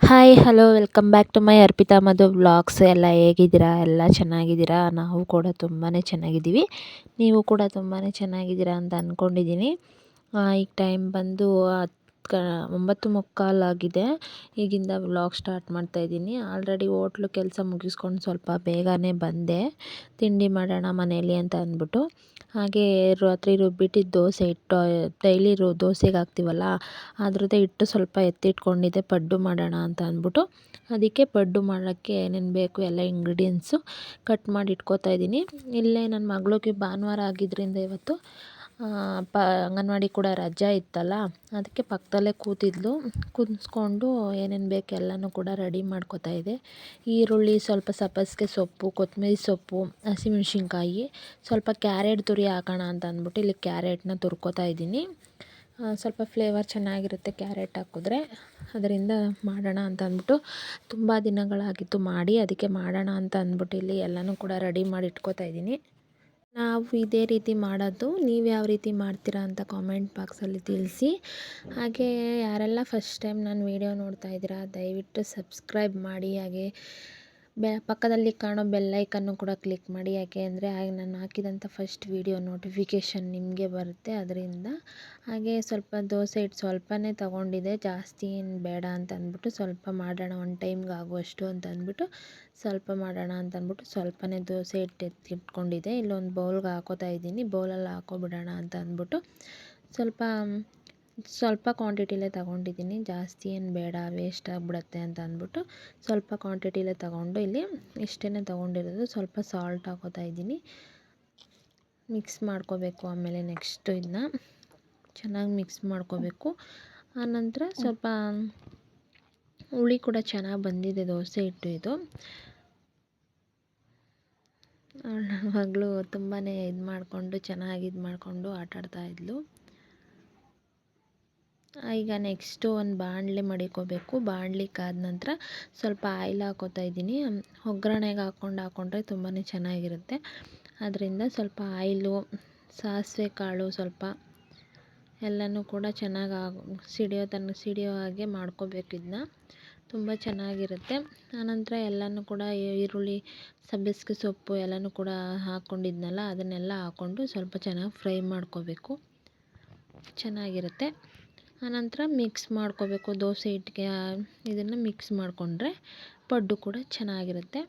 Hi hello welcome back to my Arpita Madhu vlogs ಎಲ್ಲ ಹೇಗಿದ್ದೀರಾ? ಎಲ್ಲ ಚೆನ್ನಾಗಿದ್ದೀರಾ? ನಾವು ಕೂಡ ತುಂಬಾ ಚೆನ್ನಾಗಿದ್ದೀವಿ. ನೀವು ಕೂಡ ತುಂಬಾ ಚೆನ್ನಾಗಿದ್ದೀರಾ ಅಂತ ಅಂದ್ಕೊಂಡಿದ್ದೀನಿ ಈಗ ಟೈಮ್ ಬಂದು ಕ, ಒಂಬತ್ತು ಮುಕ್ಕಾಲಾಗಿದೆ. ಈಗಿಂದ ವ್ಲಾಗ್ ಸ್ಟಾರ್ಟ್ ಮಾಡ್ತಾ ಇದ್ದೀನಿ. ಆಲ್ರೆಡಿ ಹೋಟ್ಲು ಕೆಲಸ ಮುಗಿಸ್ಕೊಂಡು ಸ್ವಲ್ಪ ಬೇಗನೆ ಬಂದೆ. ತಿಂಡಿ ಮಾಡೋಣ ಮನೇಲಿ ಅಂತ ಅಂದ್ಬಿಟ್ಟು. ಹಾಗೆ ರಾತ್ರಿ ರುಬ್ಬಿಟ್ಟಿದ್ದ ದೋಸೆ ಹಿಟ್ಟು ಡೈಲಿ ರು, ದೋಸೆಗೆ ಹಾಕ್ತೀವಲ್ಲ, ಅದ್ರದ್ದೇ ಹಿಟ್ಟು ಸ್ವಲ್ಪ ಎತ್ತಿಟ್ಕೊಂಡಿದ್ದೆ, ಪಡ್ಡು ಮಾಡೋಣ ಅಂತ ಅಂದ್ಬಿಟ್ಟು. ಅದಕ್ಕೆ ಪಡ್ಡು ಮಾಡೋಕ್ಕೆ ಏನೇನು ಬೇಕು ಎಲ್ಲ ಇಂಗ್ರೀಡಿಯೆಂಟ್ಸು ಕಟ್ ಮಾಡಿ ಇಟ್ಕೋತಾ ಇದ್ದೀನಿ. ಇಲ್ಲೇ ನನ್ನ ಮಗಳಿಗೆ ಭಾನುವಾರ ಆಗಿದ್ದರಿಂದ ಇವತ್ತು ಪ, ಅಂಗನವಾಡಿ ಕೂಡ ರಜಾ ಇತ್ತಲ್ಲ, ಅದಕ್ಕೆ ಪಕ್ಕದಲ್ಲೇ ಕೂತಿದ್ಲು. ಕುಂತ್ಸ್ಕೊಂಡು ಏನೇನು ಬೇಕು ಎಲ್ಲನೂ ಕೂಡ ರೆಡಿ ಮಾಡ್ಕೋತಾ ಇದ್ದೆ. ಈರುಳ್ಳಿ, ಸ್ವಲ್ಪ ಸಬ್ಬಸಿಗೆ ಸೊಪ್ಪು ಕೊತ್ತಂಬರಿ ಸೊಪ್ಪು, ಹಸಿಮೆಣ್ಸಿನ್ಕಾಯಿ, ಸ್ವಲ್ಪ ಕ್ಯಾರೆಟ್ ತುರಿ ಹಾಕೋಣ ಅಂತ ಅಂದ್ಬಿಟ್ಟು ಇಲ್ಲಿ ಕ್ಯಾರೆಟ್ನ ತುರ್ಕೋತಾ ಇದ್ದೀನಿ. ಸ್ವಲ್ಪ ಫ್ಲೇವರ್ ಚೆನ್ನಾಗಿರುತ್ತೆ ಕ್ಯಾರೆಟ್ ಹಾಕಿದ್ರೆ, ಅದರಿಂದ ಮಾಡೋಣ ಅಂತ ಅಂದ್ಬಿಟ್ಟು ತುಂಬ ದಿನಗಳಾಗಿತ್ತು ಮಾಡಿ, ಅದಕ್ಕೆ ಮಾಡೋಣ ಅಂತ ಅಂದ್ಬಿಟ್ಟು ಇಲ್ಲಿ ಎಲ್ಲನೂ ಕೂಡ ರೆಡಿ ಮಾಡಿ ಇಟ್ಕೋತಾ ಇದ್ದೀನಿ. ನಾವು ಇದೇ ರೀತಿ ಮಾಡೋದು, ನೀವು ಯಾವ ರೀತಿ ಮಾಡ್ತೀರಾ ಅಂತ ಕಾಮೆಂಟ್ ಬಾಕ್ಸಲ್ಲಿ ತಿಳಿಸಿ. ಹಾಗೆ ಯಾರೆಲ್ಲ ಫಸ್ಟ್ ಟೈಮ್ ನಾನು ವೀಡಿಯೋ ನೋಡ್ತಾ ಇದ್ದೀರಾ, ದಯವಿಟ್ಟು ಸಬ್ಸ್ಕ್ರೈಬ್ ಮಾಡಿ. ಹಾಗೆ ಬೆ, ಪಕ್ಕದಲ್ಲಿ ಕಾಣೋ ಬೆಲ್ ಐಕನ್ನು ಕೂಡ ಕ್ಲಿಕ್ ಮಾಡಿ. ಯಾಕೆ ಅಂದರೆ ಆಗ ನಾನು ಹಾಕಿದಂಥ ಫಸ್ಟ್ ವೀಡಿಯೋ ನೋಟಿಫಿಕೇಷನ್ ನಿಮಗೆ ಬರುತ್ತೆ ಅದರಿಂದ. ಹಾಗೆ ಸ್ವಲ್ಪ ದೋಸೆ ಹಿಟ್ಟು ಸ್ವಲ್ಪನೇ ತಗೊಂಡಿದ್ದೆ ಜಾಸ್ತಿ ಏನು ಬೇಡ ಅಂತ ಅಂದ್ಬಿಟ್ಟು ಸ್ವಲ್ಪ ಮಾಡೋಣ ಒನ್ ಟೈಮ್ಗೆ ಆಗುವಷ್ಟು ಅಂತ ಅಂದ್ಬಿಟ್ಟು ಸ್ವಲ್ಪ ಮಾಡೋಣ ಅಂತ ಅಂದ್ಬಿಟ್ಟು ಸ್ವಲ್ಪನೇ ದೋಸೆ ಹಿಟ್ಟು ಎತ್ತಿಟ್ಕೊಂಡಿದ್ದೆ ಇಲ್ಲೊಂದು ಬೌಲ್ಗೆ ಹಾಕೋತಾ ಇದ್ದೀನಿ. ಬೌಲಲ್ಲಿ ಹಾಕೋಬಿಡೋಣ ಅಂತ ಅಂದ್ಬಿಟ್ಟು ಸ್ವಲ್ಪ ಸ್ವಲ್ಪ ಕ್ವಾಂಟಿಟಿಲೇ ತಗೊಂಡಿದ್ದೀನಿ. ಜಾಸ್ತಿ ಏನು ಬೇಡ ವೇಸ್ಟ್ ಆಗಿಬಿಡತ್ತೆ ಅಂತ ಅಂದ್ಬಿಟ್ಟು ಸ್ವಲ್ಪ ಕ್ವಾಂಟಿಟಿಲೇ ತಗೊಂಡು ಇಲ್ಲಿ ಇಷ್ಟೇ ತಗೊಂಡಿರೋದು. ಸ್ವಲ್ಪ ಸಾಲ್ಟ್ ಹಾಕೋತಾ ಇದ್ದೀನಿ. ಮಿಕ್ಸ್ ಮಾಡ್ಕೋಬೇಕು ಆಮೇಲೆ ನೆಕ್ಸ್ಟು ಇದನ್ನ ಚೆನ್ನಾಗಿ ಮಿಕ್ಸ್ ಮಾಡ್ಕೋಬೇಕು. ಆನಂತರ ಸ್ವಲ್ಪ ಹುಳಿ ಕೂಡ ಚೆನ್ನಾಗಿ ಬಂದಿದೆ ದೋಸೆ ಹಿಟ್ಟು ಇದು. ನನ್ನ ಮಗಳು ತುಂಬಾ ಇದು ಮಾಡಿಕೊಂಡು, ಚೆನ್ನಾಗಿ ಇದು ಮಾಡಿಕೊಂಡು ಆಟಾಡ್ತಾ ಇದ್ಲು. ಈಗ ನೆಕ್ಸ್ಟು ಒಂದು ಬಾಣಲೆ ಮಡಿಕೋಬೇಕು. ಬಾಣಲಿ ಕಾದ ನಂತರ ಸ್ವಲ್ಪ ಆಯಿಲ್ ಹಾಕೋತಾ ಇದ್ದೀನಿ. ಒಗ್ಗರಣೆಗೆ ಹಾಕ್ಕೊಂಡು ಹಾಕ್ಕೊಂಡ್ರೆ ತುಂಬಾ ಚೆನ್ನಾಗಿರುತ್ತೆ. ಅದರಿಂದ ಸ್ವಲ್ಪ ಆಯಿಲು, ಸಾಸಿವೆ ಕಾಳು ಸ್ವಲ್ಪ ಎಲ್ಲನೂ ಕೂಡ ಚೆನ್ನಾಗಿ ಸಿಡಿಯೋ ತನಕ ಸಿಡಿಯೋ ಹಾಗೆ ಮಾಡ್ಕೋಬೇಕು ಇದನ್ನ ತುಂಬ ಚೆನ್ನಾಗಿರುತ್ತೆ. ಆನಂತರ ಎಲ್ಲನೂ ಕೂಡ ಈರುಳ್ಳಿ ಸಬ್ಬಸಿಗೆ ಸೊಪ್ಪು ಎಲ್ಲನೂ ಕೂಡ ಹಾಕ್ಕೊಂಡಿದ್ನಲ್ಲ ಅದನ್ನೆಲ್ಲ ಹಾಕ್ಕೊಂಡು ಸ್ವಲ್ಪ ಚೆನ್ನಾಗಿ ಫ್ರೈ ಮಾಡ್ಕೋಬೇಕು. ಚೆನ್ನಾಗಿರುತ್ತೆ. ಆನಂತರ ಮಿಕ್ಸ್ ಮಾಡ್ಕೋಬೇಕು ದೋಸೆ ಹಿಟ್ಟಿಗೆ, ಇದನ್ನು ಮಿಕ್ಸ್ ಮಾಡಿಕೊಂಡ್ರೆ ಪಡ್ಡು ಕೂಡ ಚೆನ್ನಾಗಿರುತ್ತೆ.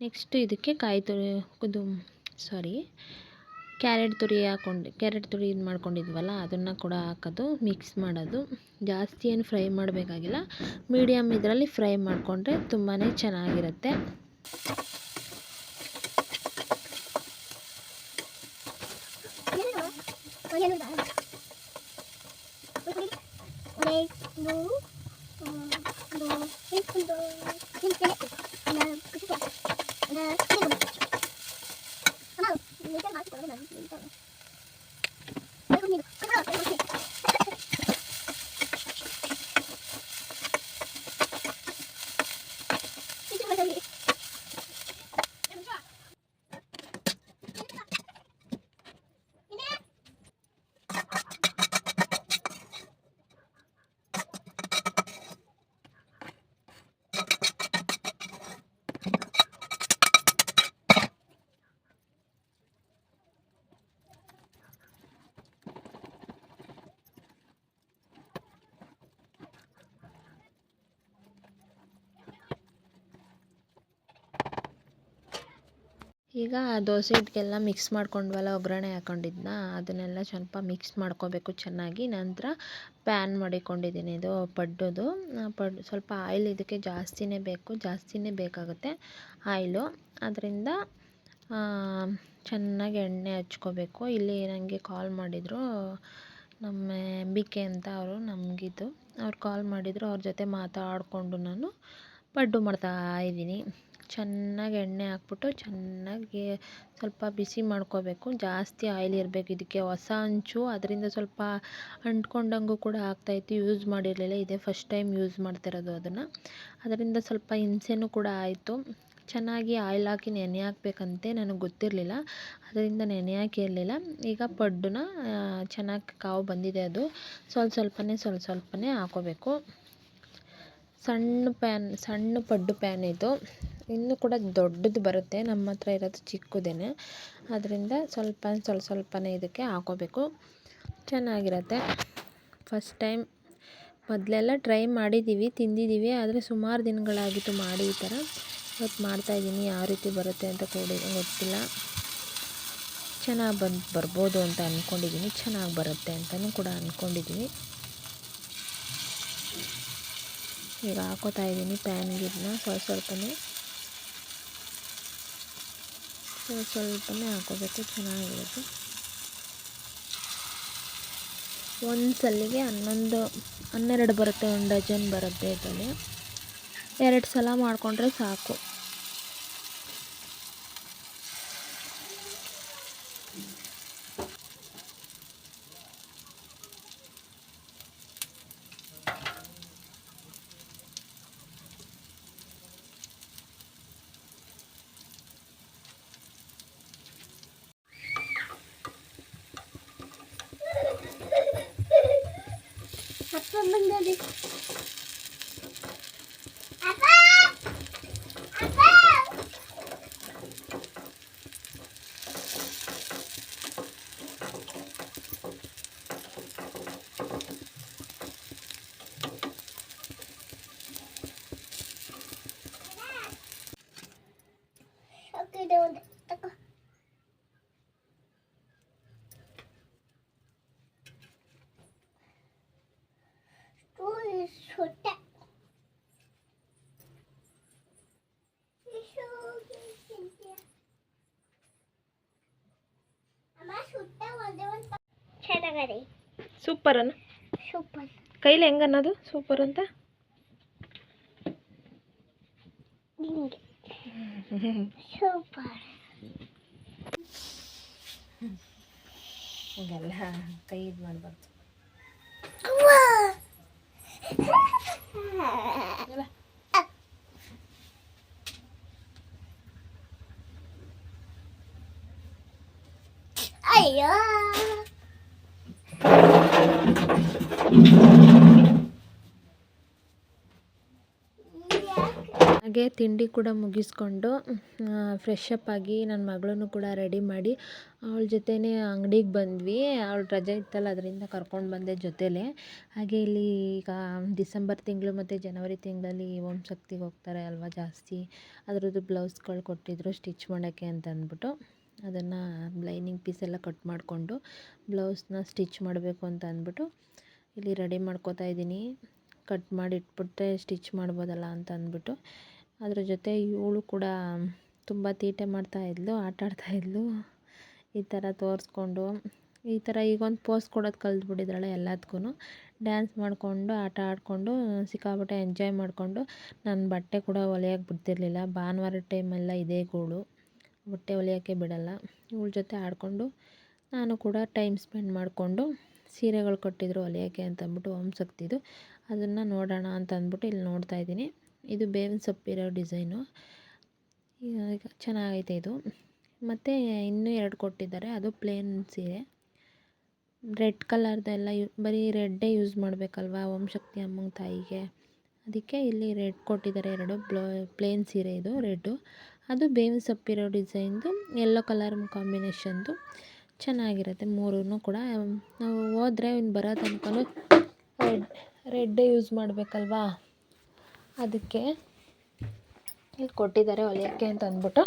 ನೆಕ್ಸ್ಟ್ ಇದಕ್ಕೆ ಕಾಯಿ ತುರಿ, ಇದು ಸಾರಿ ಕ್ಯಾರೆಟ್ ತುರಿ ಹಾಕೊಂಡು ಕ್ಯಾರೆಟ್ ತುರಿ ಇದು ಮಾಡ್ಕೊಂಡಿದ್ವಲ್ಲ, ಅದನ್ನು ಕೂಡ ಹಾಕೋದು ಮಿಕ್ಸ್ ಮಾಡೋದು. ಜಾಸ್ತಿ ಏನು ಫ್ರೈ ಮಾಡಬೇಕಾಗಿಲ್ಲ ಮೀಡಿಯಮ್ ಇದರಲ್ಲಿ ಫ್ರೈ ಮಾಡಿಕೊಂಡ್ರೆ ತುಂಬಾ ಚೆನ್ನಾಗಿರುತ್ತೆ. 노, 어, 노, 힐콘도, 힐콘, 나, 그거, 나, 그거, 나, 아마, 이제 맛이 너무 많이 들리잖아. ಈಗ ದೋಸೆ ಹಿಟ್ಟಿಗೆಲ್ಲ ಮಿಕ್ಸ್ ಮಾಡ್ಕೊಂಡ್ವಲ್ಲ, ಒಗ್ಗರಣೆ ಹಾಕೊಂಡಿದ್ನ? ಅದನ್ನೆಲ್ಲ ಸ್ವಲ್ಪ ಮಿಕ್ಸ್ ಮಾಡ್ಕೋಬೇಕು ಚೆನ್ನಾಗಿ. ನಂತರ ಪ್ಯಾನ್ ಮಾಡಿಕೊಂಡಿದ್ದೀನಿ ಇದು ಪಡ್ಡುದು. ಪಡ್, ಸ್ವಲ್ಪ ಆಯಿಲ್ ಇದಕ್ಕೆ ಜಾಸ್ತಿನೇ ಬೇಕು, ಜಾಸ್ತಿನೇ ಬೇಕಾಗುತ್ತೆ ಆಯಿಲು ಅದರಿಂದ ಚೆನ್ನಾಗಿ ಎಣ್ಣೆ ಹಚ್ಕೋಬೇಕು. ಇಲ್ಲಿ ನನಗೆ ಕಾಲ್ ಮಾಡಿದರು ನಮ್ಮ ಅಂಬಿಕೆ ಅಂತ ಅವರು ನಮಗಿದ್ದು ಅವ್ರು ಕಾಲ್ ಮಾಡಿದರು, ಅವ್ರ ಜೊತೆ ಮಾತಾಡಿಕೊಂಡು ನಾನು ಪಡ್ಡು ಮಾಡ್ತಾ ಇದ್ದೀನಿ. ಚೆನ್ನಾಗಿ ಎಣ್ಣೆ ಹಾಕ್ಬಿಟ್ಟು ಚೆನ್ನಾಗಿ ಸ್ವಲ್ಪ ಬಿಸಿ ಮಾಡ್ಕೋಬೇಕು. ಜಾಸ್ತಿ ಆಯಿಲ್ ಇರಬೇಕು ಇದಕ್ಕೆ. ಹೊಸ ಹಂಚು ಅದರಿಂದ ಸ್ವಲ್ಪ ಅಂಟ್ಕೊಂಡಂಗೂ ಕೂಡ ಆಗ್ತಾಯಿತ್ತು ಯೂಸ್ ಮಾಡಿರಲಿಲ್ಲ. ಇದೇ ಫಸ್ಟ್ ಟೈಮ್ ಯೂಸ್ ಮಾಡ್ತಿರೋದು ಅದನ್ನು. ಅದರಿಂದ ಸ್ವಲ್ಪ ಹಿಂಸೆನೂ ಕೂಡ ಆಯಿತು. ಚೆನ್ನಾಗಿ ಆಯಿಲ್ ಹಾಕಿ ನೆನೆ ಹಾಕ್ಬೇಕಂತೆ ನನಗೆ ಗೊತ್ತಿರಲಿಲ್ಲ. ಅದರಿಂದ ನೆನೆ ಹಾಕಿರಲಿಲ್ಲ ಈಗ ಪಡ್ಡುನ ಚೆನ್ನಾಗಿ ಕಾವು ಬಂದಿದೆ ಅದು. ಸ್ವಲ್ಪ ಸ್ವಲ್ಪನೇ ಸ್ವಲ್ಪ ಸ್ವಲ್ಪನೇ ಹಾಕೋಬೇಕು. ಸಣ್ಣ ಪ್ಯಾನ್, ಸಣ್ಣ ಪಡ್ಡು ಪ್ಯಾನ್ ಇದು. ಇನ್ನೂ ಕೂಡ ದೊಡ್ಡದು ಬರುತ್ತೆ. ನಮ್ಮ ಹತ್ರ ಇರೋದು ಚಿಕ್ಕದೇನೆ. ಅದರಿಂದ ಸ್ವಲ್ಪ ಸ್ವಲ್ಪ ಸ್ವಲ್ಪನೇ ಇದಕ್ಕೆ ಹಾಕೋಬೇಕು. ಚೆನ್ನಾಗಿರುತ್ತೆ. ಫಸ್ಟ್ ಟೈಮ್ ಮೊದಲೆಲ್ಲ ಟ್ರೈ ಮಾಡಿದ್ದೀವಿ, ತಿಂದಿದ್ದೀವಿ. ಆದರೆ ಸುಮಾರು ದಿನಗಳಾಗಿತ್ತು ಮಾಡಿ ಈ ಥರ ಇವತ್ತು ಮಾಡ್ತಾಯಿದ್ದೀನಿ ಯಾವ ರೀತಿ ಬರುತ್ತೆ ಅಂತ ಕೂಡ ಗೊತ್ತಿಲ್ಲ. ಚೆನ್ನಾಗಿ ಬಂದು ಬರ್ಬೋದು ಅಂತ ಅಂದ್ಕೊಂಡಿದ್ದೀನಿ ಚೆನ್ನಾಗಿ ಬರುತ್ತೆ ಅಂತಲೂ ಕೂಡ ಅಂದ್ಕೊಂಡಿದ್ದೀನಿ ಈಗ ಹಾಕೋತಾ ಇದ್ದೀನಿ ಪ್ಯಾನ್ ಇದನ್ನ ಸ್ವಲ್ಪ ಸ್ವಲ್ಪನೇ ಸ್ವಲ್ಪ ಸ್ವಲ್ಪನೇ ಹಾಕೋಬೇಕು, ಚೆನ್ನಾಗಿರುತ್ತೆ. ಒಂದು ಸಲಿಗೆ ಹನ್ನೊಂದು, ಹನ್ನೆರಡು ಬರುತ್ತೆ, ಒಂದು ಡಜನ್ ಬರುತ್ತೆ ಇದರಲ್ಲಿ. ಎರಡು ಸಲ ಮಾಡಿಕೊಂಡ್ರೆ ಸಾಕು. ಓಕೆ ಒಂದು ತಗೋ ಸುಟ್ಟ ಚೆನ್ನಾಗದೆ ಸೂಪರ್ ಅನ್ನ ಸೂಪರ್ ಕೈಲಿ ಹೆಂಗೆ ಅನ್ನೋದು ಸೂಪರ್ ಅಂತ ನಿಂಗೆ ಸೂಪರ್ ಹೀಗೆಲ್ಲ ಕೈ ಇದು ಮಾಡಬಾರ್ದು ಅಯ್ಯೋ ಹಾಗೆ ತಿಂಡಿ ಕೂಡ ಮುಗಿಸ್ಕೊಂಡು ಫ್ರೆಶ್ ಅಪ್ ಆಗಿ ನನ್ನ ಮಗಳನ್ನು ಕೂಡ ರೆಡಿ ಮಾಡಿ, ಅವಳ ಜೊತೆನೇ ಅಂಗಡಿಗೆ ಬಂದ್ವಿ. ಅವಳು ರಜೆ ಇತ್ತಲ್ಲ, ಅದರಿಂದ ಕರ್ಕೊಂಡು ಬಂದೆ ಜೊತೇಲೆ. ಹಾಗೆ ಇಲ್ಲಿ ಈಗ ಡಿಸೆಂಬರ್ ತಿಂಗಳು ಮತ್ತು ಜನವರಿ ತಿಂಗಳಲ್ಲಿ ಓಂ ಶಕ್ತಿಗೆ ಹೋಗ್ತಾರೆ ಅಲ್ವಾ ಜಾಸ್ತಿ. ಅದರದ್ದು ಬ್ಲೌಸ್ಗಳು ಕೊಟ್ಟಿದ್ರು ಸ್ಟಿಚ್ ಮಾಡೋಕ್ಕೆ ಅಂತ ಅಂದ್ಬಿಟ್ಟು. ಅದನ್ನು ಲೈನಿಂಗ್ ಪೀಸ್ ಎಲ್ಲ ಕಟ್ ಮಾಡಿಕೊಂಡು ಬ್ಲೌಸ್ನ ಸ್ಟಿಚ್ ಮಾಡಬೇಕು ಅಂತ ಅಂದ್ಬಿಟ್ಟು ಇಲ್ಲಿ ರೆಡಿ ಮಾಡ್ಕೋತಾ ಇದ್ದೀನಿ. ಕಟ್ ಮಾಡಿ ಇಟ್ಬಿಟ್ರೆ ಸ್ಟಿಚ್ ಮಾಡ್ಬೋದಲ್ಲ ಅಂತ ಅಂದ್ಬಿಟ್ಟು. ಅದ್ರ ಜೊತೆ ಇವಳು ಕೂಡ ತುಂಬ ತೀಟೆ ಮಾಡ್ತಾಯಿದ್ಲು ಆಟ ಆಡ್ತಾಯಿದ್ಲು ಈ ಥರ ತೋರಿಸ್ಕೊಂಡು, ಈ ಥರ ಈಗೊಂದು ಪೋಸ್ ಕೊಡೋದು ಕಲ್ತ್ಬಿಟ್ಟಿದ್ರಲ್ಲ ಎಲ್ಲದಕ್ಕೂ ಡ್ಯಾನ್ಸ್ ಮಾಡಿಕೊಂಡು, ಆಟ ಆಡಿಕೊಂಡು, ಸಿಕ್ಕಾಪಟ್ಟೆ ಎಂಜಾಯ್ ಮಾಡಿಕೊಂಡು ನನ್ನ ಬಟ್ಟೆ ಕೂಡ ಹೊಲಿಯೋಕೆ ಬಿಡ್ತಿರ್ಲಿಲ್ಲ. ಭಾನುವಾರ ಟೈಮೆಲ್ಲ ಇದೇ ಗೋಳು. ಬಟ್ಟೆ ಹೊಲಿಯೋಕ್ಕೆ ಬಿಡಲ್ಲ. ಇವಳ ಜೊತೆ ಆಡಿಕೊಂಡು, ನಾನು ಕೂಡ ಟೈಮ್ ಸ್ಪೆಂಡ್ ಮಾಡಿಕೊಂಡು, ಸೀರೆಗಳು ಕೊಟ್ಟಿದ್ರು ಹೊಲಿಯೋಕ್ಕೆ ಅಂತಂದ್ಬಿಟ್ಟು ಅಂದ್ಬಿಟ್ಟು ಓಂ ಶಕ್ತಿದು. ಅದನ್ನು ನೋಡೋಣ ಅಂತ ಅಂದ್ಬಿಟ್ಟು ಇಲ್ಲಿ ನೋಡ್ತಾ ಇದ್ದೀನಿ. ಇದು ಬೇವಿನ ಸೊಪ್ಪಿರೋ ಡಿಸೈನು. ಈಗ ಚೆನ್ನಾಗೈತೆ ಇದು. ಮತ್ತು ಇನ್ನೂ ಎರಡು ಕೊಟ್ಟಿದ್ದಾರೆ. ಅದು ಪ್ಲೇನ್ ಸೀರೆ. ರೆಡ್ ಕಲರ್ದೆಲ್ಲ ಯು, ಬರೀ ರೆಡ್ಡೇ ಯೂಸ್ ಮಾಡಬೇಕಲ್ವಾ ಓಂ ಶಕ್ತಿ ಅಮ್ಮನ ತಾಯಿಗೆ. ಅದಕ್ಕೆ ಇಲ್ಲಿ ರೆಡ್ ಕೊಟ್ಟಿದ್ದಾರೆ ಎರಡು. ಬ್ಲೋ, ಪ್ಲೇನ್ ಸೀರೆ ಇದು, ರೆಡ್ಡು. ಅದು ಬೇವಿನ ಸೊಪ್ಪಿರೋ ಡಿಸೈನ್ದು, ಯೆಲ್ಲೋ ಕಲರ್ ಕಾಂಬಿನೇಷನ್ದು. ಚೆನ್ನಾಗಿರುತ್ತೆ ಮೂರೂ ಕೂಡ. ನಾವು ಹೋದ್ರೆ ಇನ್ನು ಬರೋ ತನಕ ರೆಡ್, ರೆಡ್ಡೇ ಯೂಸ್ ಮಾಡಬೇಕಲ್ವಾ? ಅದಕ್ಕೆ ಇಲ್ಲಿ ಕೊಟ್ಟಿದ್ದಾರೆ ಹೊಲಿಯೋಕ್ಕೆ ಅಂತ ಅಂದ್ಬಿಟ್ಟು.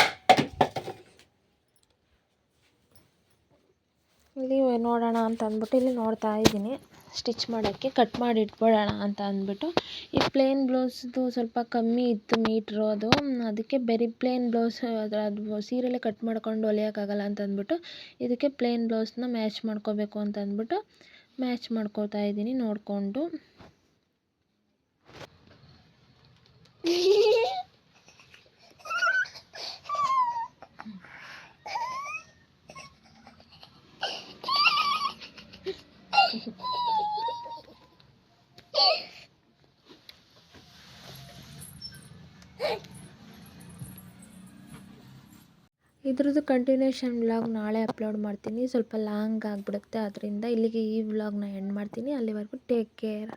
ಇಲ್ಲಿ ನೋಡೋಣ ಅಂತ ಅಂದ್ಬಿಟ್ಟು ಇಲ್ಲಿ ನೋಡ್ತಾ ಇದ್ದೀನಿ. ಸ್ಟಿಚ್ ಮಾಡೋಕ್ಕೆ ಕಟ್ ಮಾಡಿ ಇಟ್ಬಿಡೋಣ ಅಂತ ಅಂದ್ಬಿಟ್ಟು. ಈ ಪ್ಲೇನ್ ಬ್ಲೌಸ್ದು ಸ್ವಲ್ಪ ಕಮ್ಮಿ ಇತ್ತು ಮೀಟ್ರು ಅದು. ಅದಕ್ಕೆ ಬೆರಿ ಪ್ಲೇನ್ ಬ್ಲೌಸ್ ಅದು ಸೀರೆಲ್ಲೇ ಕಟ್ ಮಾಡ್ಕೊಂಡು ಹೊಲಿಯೋಕ್ಕಾಗಲ್ಲ ಅಂತ ಅಂದ್ಬಿಟ್ಟು ಇದಕ್ಕೆ ಪ್ಲೇನ್ ಬ್ಲೌಸ್ನ ಮ್ಯಾಚ್ ಮಾಡ್ಕೋಬೇಕು ಅಂತ ಅಂದ್ಬಿಟ್ಟು ಮ್ಯಾಚ್ ಮಾಡ್ಕೋತಾ ಇದ್ದೀನಿ ನೋಡಿಕೊಂಡು. ಇದ್ರದ್ದು ಕಂಟಿನ್ಯೂಷನ್ ವ್ಲಾಗ್ ನಾಳೆ ಅಪ್ಲೋಡ್ ಮಾಡ್ತೀನಿ. ಸ್ವಲ್ಪ ಲಾಂಗ್ ಆಗಿಬಿಡುತ್ತೆ. ಅದರಿಂದ ಇಲ್ಲಿಗೆ ಈ ವ್ಲಾಗ್ನ ಎಂಡ್ ಮಾಡ್ತೀನಿ. ಅಲ್ಲಿವರೆಗೂ ಟೇಕ್ ಕೇರ್